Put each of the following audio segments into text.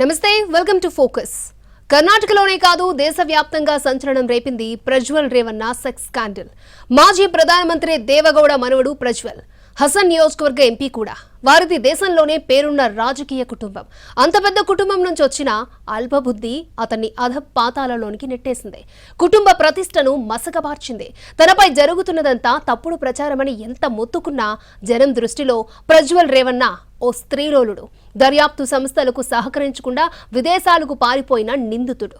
నమస్తే welcome to focus. కర్ణాటకలోనే కాదు దేశవ్యాప్తంగా సంచలనం రేపింది ప్రజ్వల్ రేవన్న సెక్స్ స్కాండల్. మాజీ ప్రధానమంత్రి దేవగౌడ మనవడు ప్రజ్వల్. హసన్ నియోజకవర్గ ఎంపీ కూడా. వారిది దేశంలోనే పేరున్న రాజకీయ కుటుంబం. అంత పెద్ద కుటుంబం నుంచి వచ్చిన అల్పబుద్ధి అతన్ని అధ పాతాలలోనికి నెట్టేసింది. కుటుంబ ప్రతిష్టను మసకబార్చింది. తనపై జరుగుతున్నదంతా తప్పుడు ప్రచారమని ఎంత మొత్తుకున్నా జనం దృష్టిలో ప్రజ్వల్ రేవన్న ఓ స్త్రీలోలుడు. దర్యాప్తు సంస్థలకు సహకరించకుండా విదేశాలకు పారిపోయిన నిందితుడు.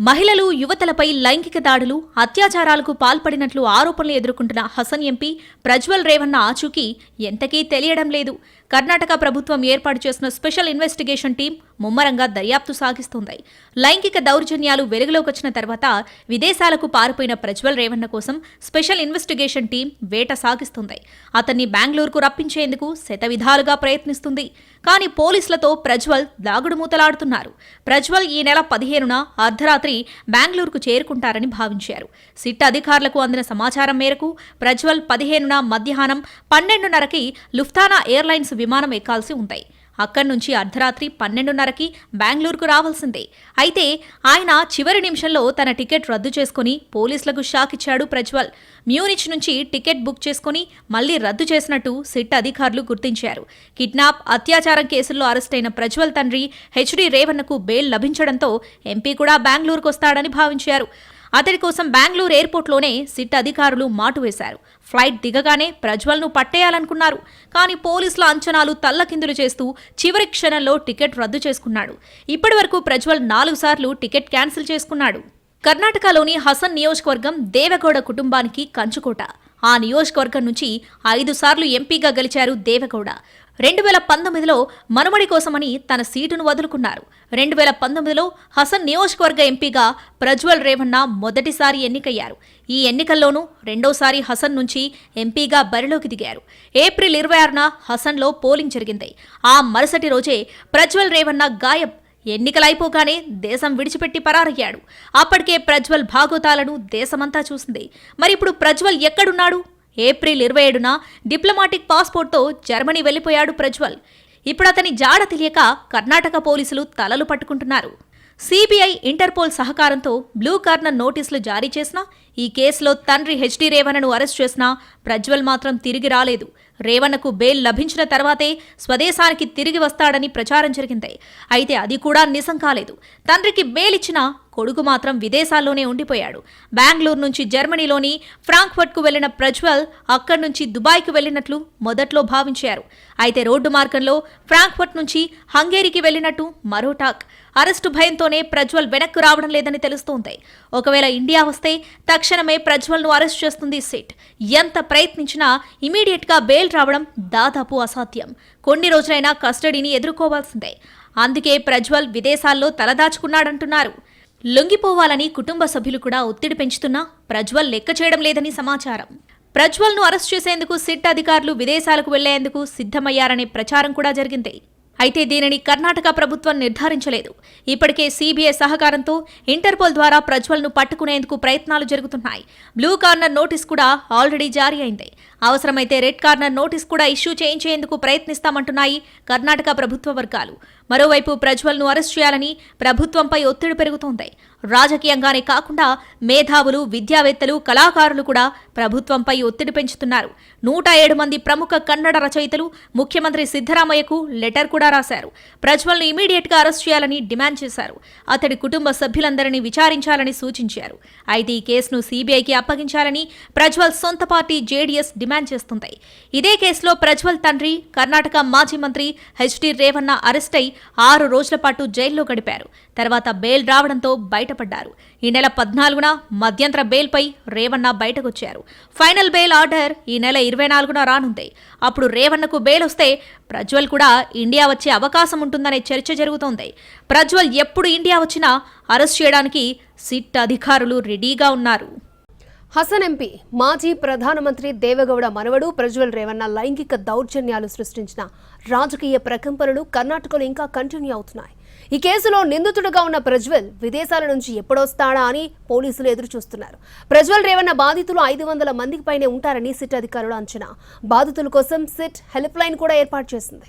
మహిళలు యువతలపై లైంగిక దాడులు అత్యాచారాలకు పాల్పడినట్లు ఆరోపణలు ఎదుర్కొంటున్న హసన్ ఎంపీ ప్రజ్వల్ రేవన్న ఆచూకీ ఎంతకీ తెలియడం లేదు. కర్ణాటక ప్రభుత్వం ఏర్పాటు చేసిన స్పెషల్ ఇన్వెస్టిగేషన్ టీం ముమ్మరంగా దర్యాప్తు సాగిస్తోంది. లైంగిక దౌర్జన్యాలు వెలుగులోకి వచ్చిన తర్వాత విదేశాలకు పారిపోయిన ప్రజ్వల్ రేవన్న కోసం స్పెషల్ ఇన్వెస్టిగేషన్ టీం వేట సాగిస్తుంది. అతన్ని బెంగళూరుకు రప్పించేందుకు శతవిధాలుగా ప్రయత్నిస్తుంది. కానీ పోలీసులతో ప్రజ్వల్ దాగుడు మూతలాడుతున్నారు ప్రజ్వల్ ఈ నెల పదిహేనున అర్ధరాత్రి బెంగళూరుకు చేరుకుంటారని భావించారు. సిట్ అధికారులకు అందిన సమాచారం మేరకు ప్రజ్వల్ పదిహేనున మధ్యాహ్నం పన్నెండున్నరకి లుఫ్తానా ఎయిర్లైన్స్ విమానం ఎక్కాల్సి ఉంటాయి. అక్కడి నుంచి అర్ధరాత్రి పన్నెండున్నరకి బెంగళూరుకు రావాల్సిందే. అయితే ఆయన చివరి నిమిషంలో తన టికెట్ రద్దు చేసుకుని పోలీసులకు షాక్ ఇచ్చాడు ప్రజ్వల్. మ్యూనిచ్ నుంచి టికెట్ బుక్ చేసుకుని మళ్ళీ రద్దు చేసినట్టు సిట్ అధికారులు గుర్తించారు. కిడ్నాప్ అత్యాచారం కేసుల్లో అరెస్టైన ప్రజ్వల్ తండ్రి హెచ్డి రేవన్నకు బెయిల్ లభించడంతో ఎంపీ కూడా బెంగళూరుకు వస్తాడని భావించారు. అతడి కోసం బెంగళూరు ఎయిర్పోర్ట్లోనే సిట్ అధికారులు మాటు వేశారు ఫ్లైట్ దిగగానే ప్రజ్వల్ను పట్టేయాలనుకున్నారు. కానీ పోలీసుల అంచనాలు తల్లకిందులు చేస్తూ చివరి క్షణంలో టికెట్ రద్దు చేసుకున్నాడు. ఇప్పటివరకు ప్రజ్వల్ నాలుగు సార్లు టికెట్ క్యాన్సిల్ చేసుకున్నాడు. కర్ణాటకలోని హసన్ నియోజకవర్గం దేవగౌడ కుటుంబానికి కంచుకోట. ఆ నియోజకవర్గం నుంచి ఐదు సార్లు ఎంపీగా గెలిచారు దేవగౌడ. రెండు వేల పంతొమ్మిదిలో మనుమడి కోసమని తన సీటును వదులుకున్నారు. రెండు వేల పంతొమ్మిదిలో హసన్ నియోజకవర్గ ఎంపీగా ప్రజ్వల్ రేవణ్ణ మొదటిసారి ఎన్నికయ్యారు. ఈ ఎన్నికల్లోనూ రెండోసారి హసన్ నుంచి ఎంపీగా బరిలోకి దిగారు. ఏప్రిల్ ఇరవై ఆరున హసన్లో పోలింగ్ జరిగింది. ఆ మరుసటి రోజే ప్రజ్వల్ రేవన్న గాయబ్. ఎన్నికలైపోగానే దేశం విడిచిపెట్టి పరారయ్యాడు. అప్పటికే ప్రజ్వల్ భాగోతాలను దేశమంతా చూసింది. మరి ఇప్పుడు ప్రజ్వల్ ఎక్కడున్నాడు? ఏప్రిల్ ఇరవై ఏడున డిప్లొమాటిక్ పాస్పోర్ట్తో జర్మనీ వెళ్ళిపోయాడు ప్రజ్వల్. ఇప్పుడు అతని జాడ తెలియక కర్ణాటక పోలీసులు తలలు పట్టుకుంటున్నారు. సిబిఐ ఇంటర్పోల్ సహకారంతో బ్లూ కార్నర్ నోటీసులు జారీ చేసినా ఈ కేసులో తండ్రి హెచ్డి రేవణను అరెస్ట్ చేసినా ప్రజ్వల్ మాత్రం తిరిగి రాలేదు. రేవణకు బెయిల్ లభించిన తర్వాతే స్వదేశానికి తిరిగి వస్తాడని ప్రచారం జరిగింది. అయితే అది కూడా నిజం కాలేదు. తండ్రికి బెయిల్ ఇచ్చిన కొడుకు మాత్రం విదేశాల్లోనే ఉండిపోయాడు. బెంగళూరు నుంచి జర్మనీలోని ఫ్రాంక్ఫర్ట్కు వెళ్ళిన ప్రజ్వల్ అక్కడి నుంచి దుబాయ్కు వెళ్ళినట్లు మొదట్లో భావించారు. అయితే రోడ్డు మార్గంలో ఫ్రాంక్ఫర్ట్ నుంచి హంగేరికి వెళ్ళినట్టు మరో టాక్. అరెస్టు భయంతోనే ప్రజ్వల్ వెనక్కు రావడం లేదని తెలుస్తోంది. ఒకవేళ ఇండియా వస్తే తక్షణమే ప్రజ్వల్ను అరెస్ట్ చేస్తుంది సిట్. ఎంత ప్రయత్నించినా ఇమీడియట్గా బెయిల్ రావడం దాదాపు అసాధ్యం. కొన్ని రోజులైనా కస్టడీని ఎదుర్కోవాల్సిందే. అందుకే ప్రజ్వల్ విదేశాల్లో తలదాచుకున్నాడంటున్నారు. లొంగిపోవాలని కుటుంబ సభ్యులు కూడా ఒత్తిడి పెంచుతున్నా ప్రజ్వల్ లెక్క చేయడం లేదని సమాచారం. ప్రజ్వల్ను అరెస్ట్ చేసేందుకు సిట్ అధికారులు విదేశాలకు వెళ్ళేందుకు సిద్ధమయ్యారనే ప్రచారం కూడా జరిగింది. అయితే దీనిని కర్ణాటక ప్రభుత్వం నిర్ధారించలేదు. ఇప్పటికే సీబీఐ సహకారంతో ఇంటర్పోల్ ద్వారా ప్రజ్వల్ను పట్టుకునేందుకు ప్రయత్నాలు జరుగుతున్నాయి. బ్లూ కార్నర్ నోటీస్ కూడా ఆల్రెడీ జారీ అయింది. అవసరమైతే రెడ్ కార్నర్ నోటీస్ కూడా ఇష్యూ చేయించేందుకు ప్రయత్నిస్తామంటున్నాయి కర్ణాటక ప్రభుత్వ వర్గాలు. మరోవైపు ప్రజ్వల్ను అరెస్ట్ చేయాలని ప్రభుత్వంపై ఒత్తిడి పెరుగుతోంది. రాజకీయంగానే కాకుండా మేధావులు విద్యావేత్తలు కళాకారులు కూడా ప్రభుత్వంపై ఒత్తిడి పెంచుతున్నారు. నూట ఏడు మంది ప్రముఖ కన్నడ రచయితలు ముఖ్యమంత్రి సిద్ధరామయ్యకు లెటర్ కూడా రాశారు. ప్రజ్వల్ను ఇమీడియట్గా అరెస్ట్ చేయాలని డిమాండ్ చేశారు. అతడి కుటుంబ సభ్యులందరినీ విచారించాలని సూచించారు. అయితే ఈ కేసును సీబీఐకి అప్పగించాలని ప్రజ్వల్ సొంత పార్టీ జేడీఎస్ డిమాండ్ చేస్తుంది. ఇదే కేసులో ప్రజ్వల్ తండ్రి కర్ణాటక మాజీ మంత్రి హెచ్డి రేవన్న అరెస్ట్ అయి ఆరు రోజుల పాటు జైల్లో గడిపారు. తర్వాత బెయిల్ రావడంతో బయట బయటపడ్డారు. ఈ నెల పద్నాలుగున మధ్యంతర బెయిల్పై రేవన్న బయటకొచ్చారు. ఫైనల్ బెయిల్ ఆర్డర్ ఈ నెల ఇరవై నాలుగున రానుంది. అప్పుడు రేవన్నకు బెయిల్ వస్తే ప్రజ్వల్ కూడా ఇండియా వచ్చే అవకాశం ఉంటుందనే చర్చ జరుగుతోంది. ప్రజ్వల్ ఎప్పుడు ఇండియా వచ్చినా అరెస్ట్ చేయడానికి సిట్ అధికారులు రెడీగా ఉన్నారు. హసన్ ఎంపీ మాజీ ప్రధానమంత్రి దేవగౌడ మనవడు ప్రజ్వల్ రేవన్న లైంగిక దౌర్జన్యాలు సృష్టించిన రాజకీయ ప్రకంపనలు కర్ణాటకలో ఇంకా కంటిన్యూ అవుతున్నాయి. ఈ కేసులో నిందితుడుగా ఉన్న ప్రజ్వల్ విదేశాల నుంచి ఎప్పుడొస్తాడా అని పోలీసులు ఎదురు చూస్తున్నారు ప్రజ్వల్ రేవన్న బాధితులు ఐదు వందల మందికి పైనే ఉంటారని సిట్ అధికారులు అంచనా. బాధితుల కోసం సిట్ హెల్ప్ లైన్ కూడా ఏర్పాటు చేసింది.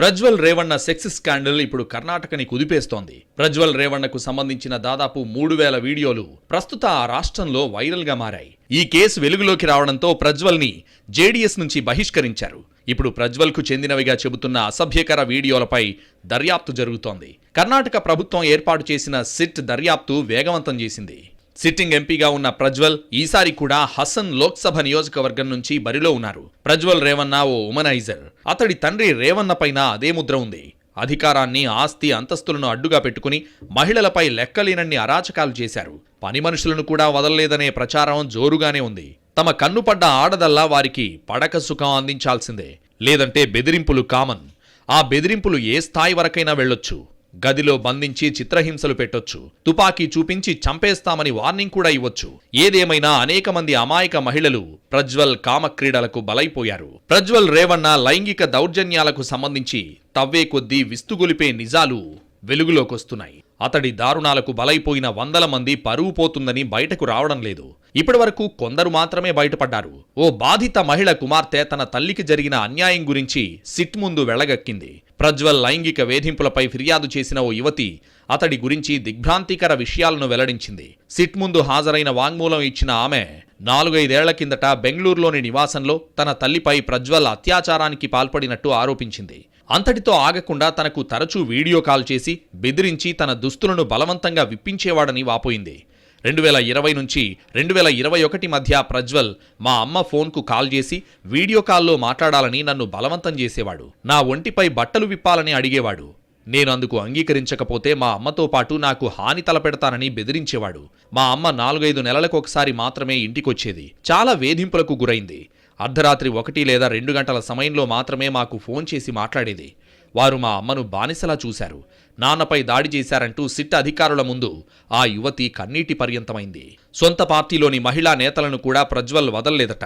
ప్రజ్వల్ రేవణ్ణ సెక్స్ స్కాండల్ ఇప్పుడు కర్ణాటకని కుదిపేస్తోంది. ప్రజ్వల్ రేవణ్ణకు సంబంధించిన దాదాపు మూడు వేల వీడియోలు ప్రస్తుత ఆ రాష్ట్రంలో వైరల్గా మారాయి. ఈ కేసు వెలుగులోకి రావడంతో ప్రజ్వల్ని జేడీఎస్ నుంచి బహిష్కరించారు. ఇప్పుడు ప్రజ్వల్కు చెందినవిగా చెబుతున్న అసభ్యకర వీడియోలపై దర్యాప్తు జరుగుతోంది. కర్ణాటక ప్రభుత్వం ఏర్పాటు చేసిన సిట్ దర్యాప్తు వేగవంతం చేసింది. సిట్టింగ్ ఎంపీగా ఉన్న ప్రజ్వల్ ఈసారి కూడా హసన్ లోక్సభ నియోజకవర్గం నుంచి బరిలో ఉన్నారు. ప్రజ్వల్ రేవన్న ఓ ఉమనైజర్. అతడి తండ్రి రేవన్న పైన అదే ముద్ర ఉంది. అధికారాన్ని ఆస్తి అంతస్తులను అడ్డుగా పెట్టుకుని మహిళలపై లెక్కలేనన్ని అరాచకాలు చేశారు. పని మనుషులను కూడా వదలలేదనే ప్రచారం జోరుగానే ఉంది. తమ కన్నుపడ్డ ఆడదల్లా వారికి పడక సుఖం అందించాల్సిందే. లేదంటే బెదిరింపులు కామన్. ఆ బెదిరింపులు ఏ స్థాయి వరకైనా వెళ్ళొచ్చు. గదిలో బంధించి చిత్రహింసలు పెట్టొచ్చు. తుపాకీ చూపించి చంపేస్తామని వార్నింగ్ కూడా ఇవ్వచ్చు. ఏదేమైనా అనేక మంది అమాయక మహిళలు ప్రజ్వల్ కామక్రీడలకు బలైపోయారు. ప్రజ్వల్ రేవణ్ణ లైంగిక దౌర్జన్యాలకు సంబంధించి తవ్వే కొద్దీ విస్తుగొలిపే నిజాలు వెలుగులోకొస్తున్నాయి. అతడి దారుణాలకు బలైపోయిన వందల మంది పరువు పోతుందని బయటకు రావడం లేదు. ఇప్పటివరకు కొందరు మాత్రమే బయటపడ్డారు. ఓ బాధిత మహిళ కుమార్తె తన తల్లికి జరిగిన అన్యాయం గురించి సిట్ ముందు వెళ్ళగక్కింది. ప్రజ్వల్ లైంగిక వేధింపులపై ఫిర్యాదు చేసిన ఓ యువతి అతడి గురించి దిగ్భ్రాంతికర విషయాలను వెల్లడించింది. సిట్ ముందు హాజరైన వాంగ్మూలం ఇచ్చిన ఆమె నాలుగైదేళ్ళ కిందట బెంగళూరులోని నివాసంలో తన తల్లిపై ప్రజ్వల్ అత్యాచారానికి పాల్పడినట్టు ఆరోపించింది. అంతటితో ఆగకుండా తనకు తరచూ వీడియో కాల్ చేసి బెదిరించి తన దుస్తులను బలవంతంగా విప్పించేవాడని వాపోయింది. రెండు వేల ఇరవై నుంచి రెండు వేల ఇరవై ఒకటి మధ్య ప్రజ్వల్ మా అమ్మ ఫోన్కు కాల్ చేసి వీడియో కాల్లో మాట్లాడాలని నన్ను బలవంతం చేసేవాడు. నా ఒంటిపై బట్టలు విప్పాలని అడిగేవాడు. నేను అందుకు అంగీకరించకపోతే మా అమ్మతో పాటు నాకు హాని తలపెడతానని బెదిరించేవాడు. మా అమ్మ నాలుగైదు నెలలకు ఒకసారి మాత్రమే ఇంటికొచ్చేది. చాలా వేధింపులకు గురైంది. అర్ధరాత్రి ఒకటి లేదా రెండు గంటల సమయంలో మాత్రమే మాకు ఫోన్ చేసి మాట్లాడేది. వారు మా అమ్మను బానిసలా చూశారు. నాన్నపై దాడి చేశారంటూ సిట్ అధికారుల ముందు ఆ యువతి కన్నీటి పర్యంతమైంది. సొంత పార్టీలోని మహిళా నేతలను కూడా ప్రజ్వల్ వదల్లేదట.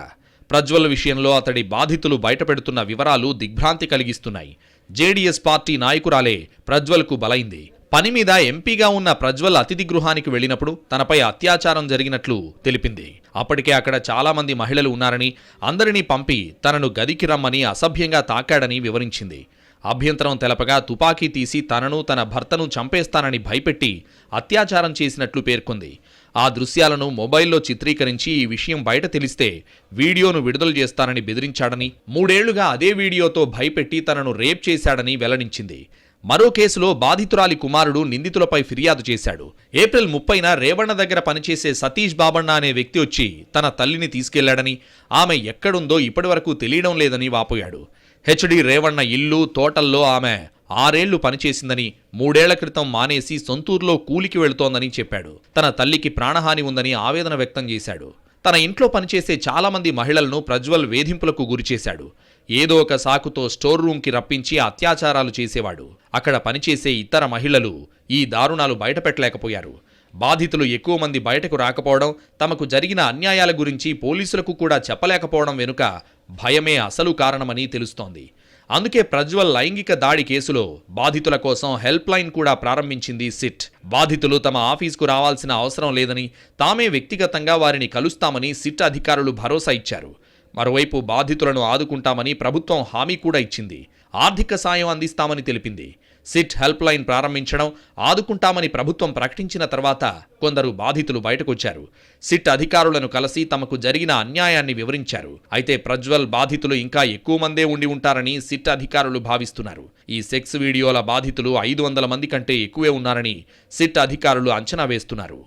ప్రజ్వల్ విషయంలో అతడి బాధితులు బయటపెడుతున్న వివరాలు దిగ్భ్రాంతి కలిగిస్తున్నాయి. జేడీఎస్ పార్టీ నాయకురాలే ప్రజ్వల్కు బలైంది. పని మీద ఎంపీగా ఉన్న ప్రజ్వల్ అతిథి గృహానికి వెళ్ళినప్పుడు తనపై అత్యాచారం జరిగినట్లు తెలిపింది. అప్పటికే అక్కడ చాలామంది మహిళలు ఉన్నారని అందరినీ పంపి తనను గదికి రమ్మని అసభ్యంగా తాకాడని వివరించింది. అభ్యంతరం తెలపగా తుపాకీ తీసి తనను తన భర్తను చంపేస్తానని భయపెట్టి అత్యాచారం చేసినట్లు పేర్కొంది. ఆ దృశ్యాలను మొబైల్లో చిత్రీకరించి ఈ విషయం బయట తెలిస్తే వీడియోను విడుదల చేస్తానని బెదిరించాడని మూడేళ్ళుగా అదే వీడియోతో భయపెట్టి తనను రేప్ చేశాడని వెల్లడించింది. మరో కేసులో బాధితురాలి కుమారుడు నిందితులపై ఫిర్యాదు చేశాడు. ఏప్రిల్ ముప్పైన రేవణ్ణ దగ్గర పనిచేసే సతీష్ బాబన్న అనే వ్యక్తి వచ్చి తన తల్లిని తీసుకెళ్ళాడని ఆమె ఎక్కడుందో ఇప్పటివరకు తెలియడం లేదని వాపోయాడు. హెచ్డి రేవణ్ణ ఇల్లు తోటల్లో ఆమె ఆరేళ్ళు పనిచేసిందని మూడేళ్ళ క్రితం మానేసి సొంతూరులో కూలికి వెళుతోందని చెప్పాడు. తన తల్లికి ప్రాణహాని ఉందని ఆవేదన వ్యక్తం చేశాడు. తన ఇంట్లో పనిచేసే చాలామంది మహిళలను ప్రజ్వల్ వేధింపులకు గురిచేశాడు. ఏదో ఒక సాకుతో స్టోర్ రూమ్కి రప్పించి అత్యాచారాలు చేసేవాడు. అక్కడ పనిచేసే ఇతర మహిళలు ఈ దారుణాలు బయటపెట్టలేకపోయారు. బాధితులు ఎక్కువ మంది బయటకు రాకపోవడం తమకు జరిగిన అన్యాయాల గురించి పోలీసులకు కూడా చెప్పలేకపోవడం వెనుక భయమే అసలు కారణమని తెలుస్తోంది. అందుకే ప్రజ్వల్ లైంగిక దాడి కేసులో బాధితుల కోసం హెల్ప్ లైన్ కూడా ప్రారంభించింది సిట్. బాధితులు తమ ఆఫీసుకు రావాల్సిన అవసరం లేదని తామే వ్యక్తిగతంగా వారిని కలుస్తామని సిట్ అధికారులు భరోసా ఇచ్చారు. మరోవైపు బాధితులను ఆదుకుంటామని ప్రభుత్వం హామీ కూడా ఇచ్చింది. ఆర్థిక సాయం అందిస్తామని తెలిపింది. సిట్ హెల్ప్ లైన్ ప్రారంభించడం ఆదుకుంటామని ప్రభుత్వం ప్రకటించిన తర్వాత కొందరు బాధితులు బయటకొచ్చారు. సిట్ అధికారులను కలిసి తమకు జరిగిన అన్యాయాన్ని వివరించారు. అయితే ప్రజ్వల్ బాధితులు ఇంకా ఎక్కువ మందే ఉండి ఉంటారని సిట్ అధికారులు భావిస్తున్నారు. ఈ సెక్స్ వీడియోల బాధితులు ఐదు వందల మంది కంటే ఎక్కువే ఉన్నారని సిట్ అధికారులు అంచనా వేస్తున్నారు.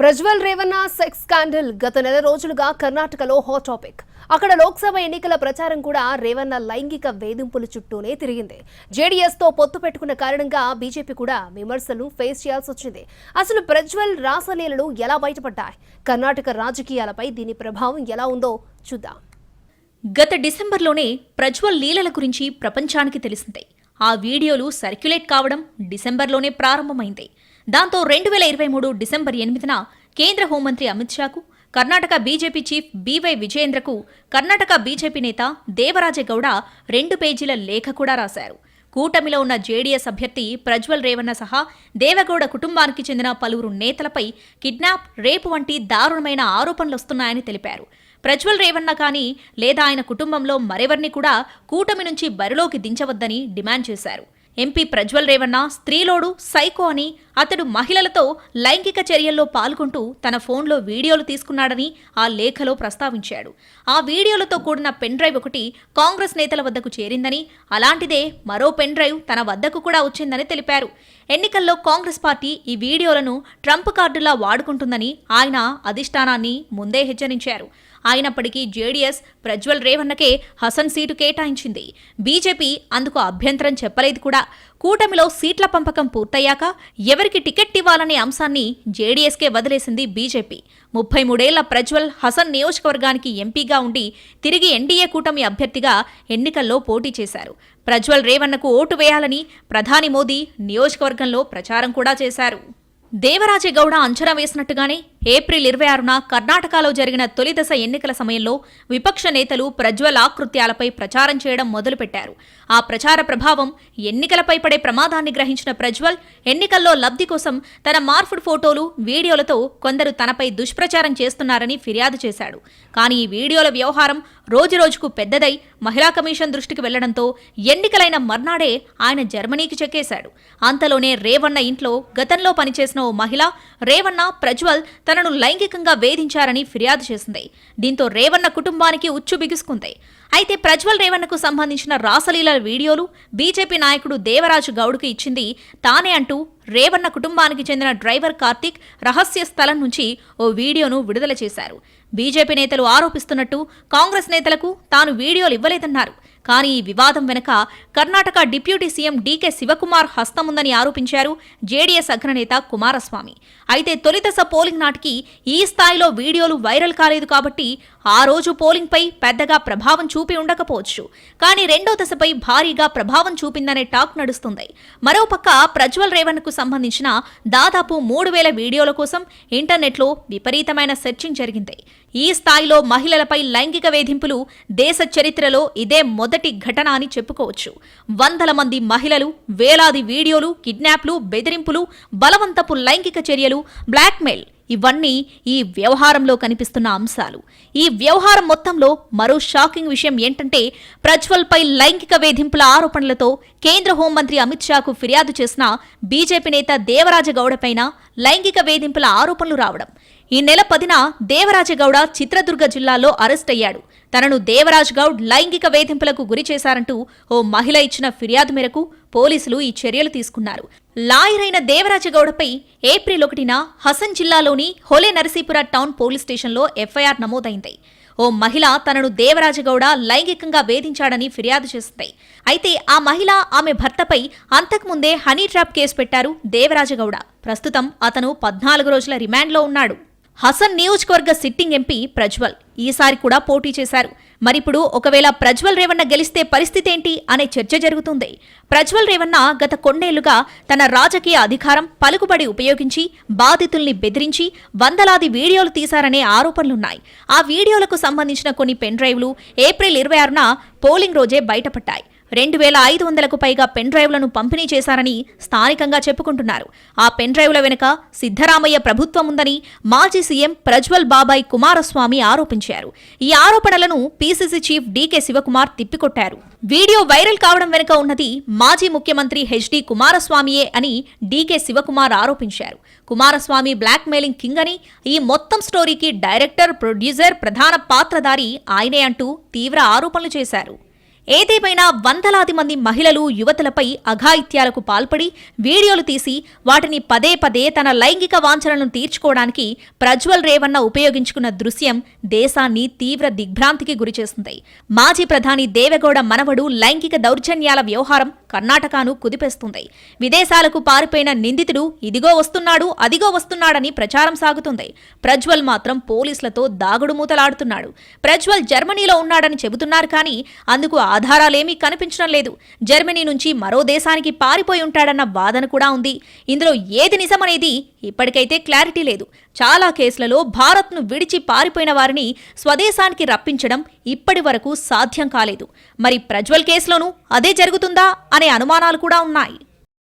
ప్రజ్వల్ రేవన్న సెక్స్ స్కాండల్ గత నెల రోజులుగా కర్ణాటకలో హాట్ టాపిక్ అక్కడ లోక్సభ ఎన్నికల ప్రచారం కూడా రేవన్న లైంగిక వేధింపుల చుట్టూనే తిరిగింది. జేడీఎస్తో పొత్తు పెట్టుకున్న కారణంగా బీజేపీ కూడా విమర్శలు ఫేస్ చేయాల్సి వచ్చింది. అసలు ప్రజ్వల్ రాసలీలలు ఎలా బయటపడ్డాయి? కర్ణాటక రాజకీయాలపై దీని ప్రభావం ఎలా ఉందో చూద్దాం. గత డిసెంబర్లోనే ప్రజ్వల్ లీలల గురించి ప్రపంచానికి తెలిసిందే. ఆ వీడియోలు సర్క్యులేట్ కావడం డిసెంబర్లోనే ప్రారంభమైంది. దాంతో రెండు వేల ఇరవై మూడు డిసెంబర్ ఎనిమిదిన కేంద్ర హోంమంత్రి అమిత్ షాకు కర్ణాటక బీజేపీ చీఫ్ బీవై విజయేంద్రకు కర్ణాటక బీజేపీ నేత దేవరాజగౌడ రెండు పేజీల లేఖ కూడా రాశారు. కూటమిలో ఉన్న జేడీఎస్ అభ్యర్థి ప్రజ్వల్ రేవన్న సహా దేవగౌడ కుటుంబానికి చెందిన పలువురు నేతలపై కిడ్నాప్ రేపు వంటి దారుణమైన ఆరోపణలు వస్తున్నాయని తెలిపారు. ప్రజ్వల్ రేవన్న కానీ లేదా ఆయన కుటుంబంలో మరెవరిని కూడా కూటమి నుంచి బరిలోకి దించవద్దని డిమాండ్ చేశారు. ఎంపీ ప్రజ్వల్ రేవన్న స్త్రీలోడు సైకో అని అతడు మహిళలతో లైంగిక చర్యల్లో పాల్గొంటూ తన ఫోన్లో వీడియోలు తీసుకున్నాడని ఆ లేఖలో ప్రస్తావించాడు. ఆ వీడియోలతో కూడిన పెన్ డ్రైవ్ ఒకటి కాంగ్రెస్ నేతల వద్దకు చేరిందని అలాంటిదే మరో పెన్ డ్రైవ్ తన వద్దకు కూడా వచ్చిందని తెలిపారు. ఎన్నికల్లో కాంగ్రెస్ పార్టీ ఈ వీడియోలను ట్రంప్ కార్డులా వాడుకుంటుందని ఆయన అధిష్టానాన్ని ముందే హెచ్చరించారు. అయినప్పటికీ జేడీఎస్ ప్రజ్వల్ రేవన్నకే హసన్ సీటు కేటాయించింది. బీజేపీ అందుకు అభ్యంతరం చెప్పలేదు కూడా. కూటమిలో సీట్ల పంపకం పూర్తయ్యాక ఎవరికి టికెట్ ఇవ్వాలనే అంశాన్ని జేడీఎస్కే వదిలేసింది బీజేపీ. ముప్పై మూడేళ్ళ ప్రజ్వల్ హసన్ నియోజకవర్గానికి ఎంపీగా ఉండి తిరిగి ఎన్డీఏ కూటమి అభ్యర్థిగా ఎన్నికల్లో పోటీ చేశారు. ప్రజ్వల్ రేవన్నకు ఓటు వేయాలని ప్రధాని మోదీ నియోజకవర్గంలో ప్రచారం కూడా చేశారు. దేవరాజేగౌడ అంచనా వేసినట్టుగానే ఏప్రిల్ ఇరవై ఆరున కర్ణాటకలో జరిగిన తొలిదశ ఎన్నికల సమయంలో విపక్ష నేతలు ప్రజ్వల్ ఆకృత్యాలపై ప్రచారం చేయడం మొదలుపెట్టారు. ఆ ప్రచార ప్రభావం ఎన్నికలపై పడే ప్రమాదాన్ని గ్రహించిన ప్రజ్వల్ ఎన్నికల్లో లబ్ధి కోసం తన మార్ఫుడ్ ఫోటోలు వీడియోలతో కొందరు తనపై దుష్ప్రచారం చేస్తున్నారని ఫిర్యాదు చేశాడు. కానీ ఈ వీడియోల వ్యవహారం రోజురోజుకు పెద్దదై మహిళా కమిషన్ దృష్టికి వెళ్ళడంతో ఎన్నికలైన మర్నాడే ఆయన జర్మనీకి చెక్కేశాడు. అంతలోనే రేవన్న ఇంట్లో గతంలో పనిచేసిన ఓ మహిళ రేవన్న ప్రజ్వల్ తనను లైంగికంగా వేధించారని ఫిర్యాదు చేసింది. దీంతో రేవన్న కుటుంబానికి ఉచ్చు బిగుసుకుంది. అయితే ప్రజ్వల్ రేవన్నకు సంబంధించిన రాసలీల వీడియోలు బీజేపీ నాయకుడు దేవరాజు గౌడ్కు ఇచ్చింది తానే అంటూ రేవన్న కుటుంబానికి చెందిన డ్రైవర్ కార్తీక్ రహస్య స్థలం నుంచి ఓ వీడియోను విడుదల చేశారు. బీజేపీ నేతలు ఆరోపిస్తున్నట్టు కాంగ్రెస్ నేతలకు తాను వీడియోలు ఇవ్వలేదన్నారు. కానీ ఈ వివాదం వెనుక Karnataka deputy CM DK Shivakumar హస్తముందని ఆరోపించారు జేడీఎస్ అగ్రనేత కుమారస్వామి. అయితే తొలిదశ పోలింగ్ నాటికి ఈ స్థాయిలో వీడియోలు వైరల్ కాలేదు కాబట్టి ఆ రోజు పోలింగ్పై పెద్దగా ప్రభావం చూపి ఉండకపోవచ్చు. కానీ రెండో దశపై భారీగా ప్రభావం చూపిందనే టాక్ నడుస్తుంది. మరోపక్క ప్రజ్వల్ రేవణ్కు సంబంధించిన దాదాపు మూడు వేల వీడియోల కోసం ఇంటర్నెట్లో విపరీతమైన సెర్చింగ్ జరిగింది. ఈ స్థాయిలో మహిళలపై లైంగిక వేధింపులు దేశ చరిత్రలో ఇదే మొదటి ఘటన అని చెప్పుకోవచ్చు. వందల మంది మహిళలు వేలాది వీడియోలు కిడ్నాప్లు బెదిరింపులు బలవంతపు లైంగిక చర్యలు బ్లాక్మెయిల్ ఇవన్నీ ఈ వ్యవహారంలో కనిపిస్తున్న అంశాలు. ఈ వ్యవహారం మొత్తంలో మరో షాకింగ్ విషయం ఏంటంటే ప్రజ్వల్పై లైంగిక వేధింపుల ఆరోపణలతో కేంద్ర హోంమంత్రి అమిత్ షాకు ఫిర్యాదు చేసిన బీజేపీ నేత దేవరాజగౌడపైన లైంగిక వేధింపుల ఆరోపణలు రావడం. ఈ నెల పదిన దేవరాజగౌడ చిత్రదుర్గ జిల్లాలో అరెస్ట్ అయ్యాడు. తనను దేవరాజ్ గౌడ్ లైంగిక వేధింపులకు గురి చేశారంటూ ఓ మహిళ ఇచ్చిన ఫిర్యాదు మేరకు పోలీసులు ఈ చర్యలు తీసుకున్నారు. లాయర్ అయిన దేవరాజగౌడపై ఏప్రిల్ ఒకటిన హసన్ జిల్లాలోని హోలే నరసీపుర టౌన్ పోలీస్ స్టేషన్లో ఎఫ్ఐఆర్ నమోదైంది. ఓ మహిళ తనను దేవరాజగౌడ లైంగికంగా వేధించాడని ఫిర్యాదు చేసింది. అయితే ఆ మహిళ ఆమె భర్తపై అంతకుముందే హనీ ట్రాప్ కేసు పెట్టారు దేవరాజగౌడ ప్రస్తుతం అతను పద్నాలుగు రోజుల రిమాండ్లో ఉన్నాడు. హసన్ నియోజకవర్గ సిట్టింగ్ ఎంపీ ప్రజ్వల్ ఈసారి కూడా పోటీ చేశారు. మరిప్పుడు ఒకవేళ ప్రజ్వల్ రేవన్న గెలిస్తే పరిస్థితి ఏంటి అనే చర్చ జరుగుతుంది. ప్రజ్వల్ రేవన్న గత కొన్నేళ్ళుగా తన రాజకీయ అధికారం పలుకుబడి ఉపయోగించి బాధితుల్ని బెదిరించి వందలాది వీడియోలు తీశారనే ఆరోపణలున్నాయి. ఆ వీడియోలకు సంబంధించిన కొన్ని పెన్ డ్రైవ్లు ఏప్రిల్ ఇరవై ఆరున పోలింగ్ రోజే బయటపడ్డాయి. రెండు వేల ఐదు వందలకు పైగా పెన్ డ్రైవ్లను పంపిణీ చేశారని స్థానికంగా చెప్పుకుంటున్నారు. ఆ పెన్ డ్రైవ్ల వెనుక సిద్ధరామయ్య ప్రభుత్వం ఉందని మాజీ సీఎం ప్రజ్వల్ బాబాయ్ కుమారస్వామి ఆరోపించారు. ఈ ఆరోపణలను పీసీసీ చీఫ్ డీకే శివకుమార్ తిప్పికొట్టారు. వీడియో వైరల్ కావడం వెనుక ఉన్నది మాజీ ముఖ్యమంత్రి హెచ్డి కుమారస్వామియే అని డీకే శివకుమార్ ఆరోపించారు. కుమారస్వామి బ్లాక్ మెయిలింగ్ కింగ్ అని ఈ మొత్తం స్టోరీకి డైరెక్టర్ ప్రొడ్యూసర్ ప్రధాన పాత్రధారి ఆయనే అంటూ తీవ్ర ఆరోపణలు చేశారు. ఏదేమైనా వందలాది మంది మహిళలు యువతులపై అఘాయిత్యాలకు పాల్పడి వీడియోలు తీసి వాటిని పదే పదే తన లైంగిక వాంఛనలను తీర్చుకోవడానికి ప్రజ్వల్ రేవన్న ఉపయోగించుకున్న దృశ్యం దేశాన్ని తీవ్ర దిగ్భ్రాంతికి గురిచేసింది మాజీ ప్రధాని దేవెగౌడ మనవడు లైంగిక దౌర్జన్యాల వ్యవహారం కర్ణాటకను కుదిపేస్తుంది. విదేశాలకు పారిపోయిన నిందితుడు ఇదిగో వస్తున్నాడు అదిగో వస్తున్నాడని ప్రచారం సాగుతుంది. ప్రజ్వల్ మాత్రం పోలీసులతో దాగుడు మూతలాడుతున్నాడు ప్రజ్వల్ జర్మనీలో ఉన్నాడని చెబుతున్నారు కానీ అందుకు ఆధారాలేమీ కనిపించడం లేదు. జర్మనీ నుంచి మరో దేశానికి పారిపోయి ఉంటాడన్న వాదన కూడా ఉంది. ఇందులో ఏది నిజమనేది ఇప్పటికైతే క్లారిటీ లేదు. చాలా కేసులలో భారత్ను విడిచి పారిపోయిన వారిని స్వదేశానికి రప్పించడం ఇప్పటి వరకు సాధ్యం కాలేదు. మరి ప్రజ్వల్ కేసులోనూ అదే జరుగుతుందా అనే అనుమానాలు కూడా ఉన్నాయి.